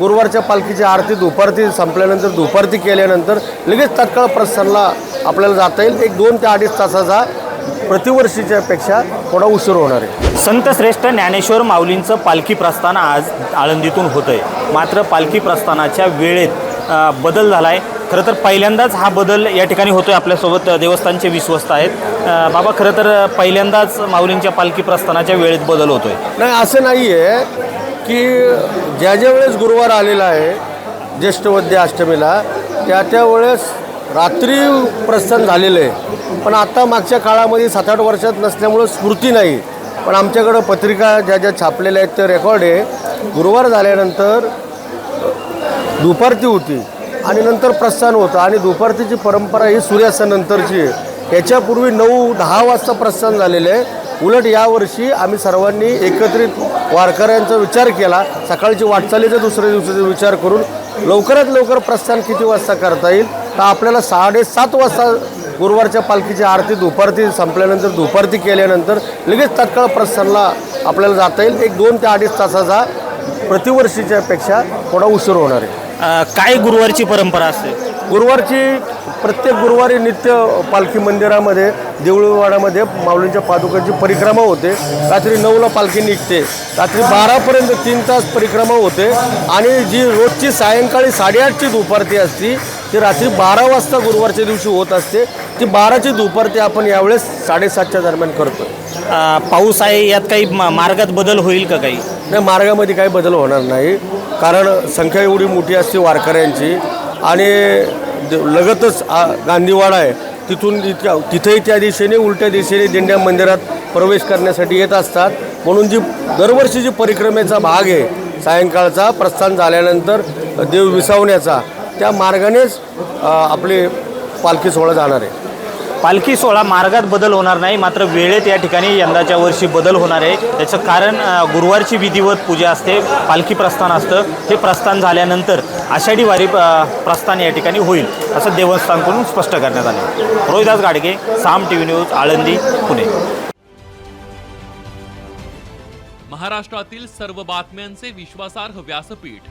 गुरुवारच्या पालखीची आरती दुपारती संपल्यानंतर दुपारती केल्यानंतर लगेच तात्काळ प्रस्थानला आपल्याला जाता येईल. एक दोन ते अडीच तासाचा प्रतिवर्षीच्या पेक्षा थोडा उशीर होणार आहे. संत श्रेष्ठ ज्ञानेश्वर माऊलींचं पालखी प्रस्थान आज आळंदीतून होतं आहे मात्र पालखी प्रस्थानाच्या वेळेत बदल झाला आहे खरं तर पहिल्यांदाच हा बदल या ठिकाणी होतो आहे आपल्यासोबत. देवस्थानचे विश्वस्त आहेत. बाबा खरं तर पहिल्यांदाच माऊलींच्या पालखी प्रस्थानाच्या वेळेत बदल होतो आहे नाही असं नाही आहे की ज्या ज्या वेळेस गुरुवार आलेला आहे ज्येष्ठवद्य अष्टमीला त्या त्या वेळेस रात्री प्रस्थान झालेलं आहे. पण आता मागच्या काळामध्ये सात आठ वर्षात नसल्यामुळं स्मृती नाही. पण आमच्याकडं पत्रिका ज्या ज्या छापलेल्या आहेत ते रेकॉर्ड आहे. गुरुवार झाल्यानंतर दुपारती होती आणि नंतर प्रस्थान होतं. आणि दुपारतीची परंपरा ही सूर्यास्तानंतरची आहे. याच्यापूर्वी नऊ दहा वाजता प्रस्थान झालेलं आहे. उलट यावर्षी आम्ही सर्वांनी एकत्रित वारकऱ्यांचा विचार केला. सकाळची वाटचालीचा दुसऱ्या दिवसाचा विचार करून लवकरात लवकर प्रस्थान किती वाजता करता येईल? तर आपल्याला साडेसात वाजता गुरुवारच्या पालखीची आरती दुपारती संपल्यानंतर दुपारती केल्यानंतर लगेच तात्काळ प्रस्थानला आपल्याला जाता येईल. एक दोन ते अडीच तासाचा प्रतिवर्षीच्या पेक्षा थोडा उशीर होणार आहे. काय गुरुवारची परंपरा असते? गुरुवारची प्रत्येक गुरुवारी नित्य पालखी मंदिरामध्ये देऊळवाड्यामध्ये माऊलींच्या पादुकांची परिक्रमा होते. रात्री नऊला पालखी निघते. रात्री बारापर्यंत तीन तास परिक्रमा होते. आणि जी रोजची सायंकाळी साडेआठची दुपारती असती ती रात्री बारा वाजता गुरुवारच्या दिवशी होत असते. ती बाराची दुपारती आपण यावेळेस साडेसातच्या दरम्यान करतो पाऊस आहे यात काही मा- मार्गात बदल होईल का काही? नाही मार्गामध्ये काही बदल होणार नाही. कारण संख्या एवढी मोठी असते वारकऱ्यांची. आणि लगतच आ- गांधीवाडा आहे. तिथून इतक्या तिथेही त्या दिशेने उलट्या दिशेने दिंड्या मंदिरात प्रवेश करण्यासाठी येत असतात. म्हणून जी दरवर्षी जी परिक्रमेचा भाग आहे सायंकाळचा प्रस्थान झाल्यानंतर देव विसावण्याचा त्या मार्गानेच आपले आपली पालखी सोहळा जाणार आहे. पालखी सोहळा मार्गात बदल होणार नाही मात्र वेळेत या ठिकाणी यंदाच्या वर्षी बदल होणार आहे. त्याचं कारण गुरुवारची विधिवत पूजा असते पालखी प्रस्थान असतं. हे प्रस्थान झाल्यानंतर आषाढी वारी प्रस्थान या ठिकाणी होईल असं देवस्थानकडून स्पष्ट करण्यात आलं. Rohidas Gadge Saam T V news Alandi Pune. महाराष्ट्रातील सर्व बातम्यांचे विश्वासार्ह व्यासपीठ.